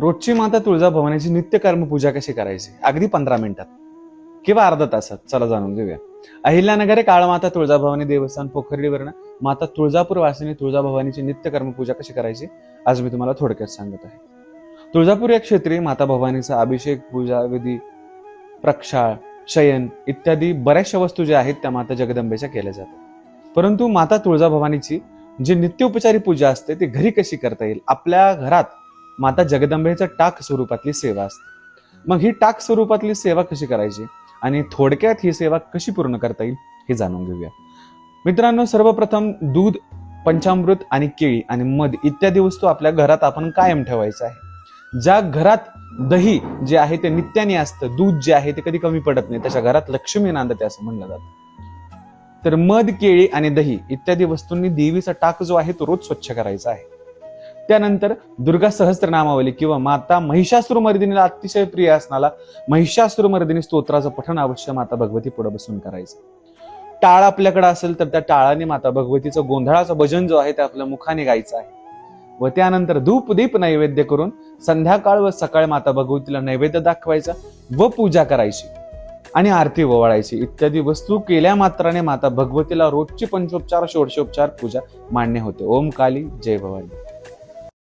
रोजची माता तुळजाभवानीची नित्य कर्मपूजा कशी करायची? अगदी पंधरा मिनिटात. किंवा अर्धा तासात. चला जाणून घेऊया. अहिल्यानगरे काळमाता तुळजाभवानी देवस्थान पोखर्डीवरनं माता तुळजापूर वासिनी तुळजाभवानीची नित्य कर्मपूजा कशी करायची? आज मी तुम्हाला थोडक्यात सांगत आहे. तुळजापूर या क्षेत्री माता भवानीचा अभिषेक पूजा विधी प्रक्षाळ शयन इत्यादी बऱ्याचशा वस्तू ज्या आहेत त्या माता जगदंबेच्या केल्या जातात. परंतु माता तुळजाभवानीची जी नित्योपचारी पूजा असते ती घरी कशी करता येईल? आपल्या घरात माता जगदंबेच्या टाक स्वरूपातली सेवा असते. मग ही टाक स्वरूपातली सेवा कशी करायची? आणि थोडक्यात ही सेवा कशी पूर्ण करता येईल हे जाणून घेऊया. मित्रांनो सर्वप्रथम दूध पंचामृत आणि केळी आणि मध इत्यादी वस्तू आपल्या घरात आपण कायम ठेवायचं आहे. ज्या घरात दही जे आहे ते नित्याने असतं दूध जे आहे ते कधी कमी पडत नाही त्याच्या घरात लक्ष्मी नांदते असं म्हणलं जातं. तर मध केळी आणि दही इत्यादी वस्तूंनी देवीचा टाक जो आहे तो रोज स्वच्छ करायचा आहे. त्यानंतर दुर्गा सहस्त्रनामावली किंवा माता महिषासुरमर्दिनीला अतिशय प्रिय असणारा महिषासुरमर्दिनी स्तोत्राचं पठण अवश्य माता भगवती पुढे बसून करायचं. टाळ आपल्याकडे असेल तर त्या टाळाने माता भगवतीचं गोंधळाचं भजन जो आहे ते आपल्या मुखाने गायचं आहे. व त्यानंतर धूप दीप नैवेद्य करून संध्याकाळ व सकाळ माता भगवतीला नैवेद्य दाखवायचा व पूजा करायची आणि आरती ओवाळायची. इत्यादी वस्तू केल्या मात्राने माता भगवतीला रोजची पंचोपचार षोडशोपचार पूजा मान्य होते. ओम काली जय भवानी.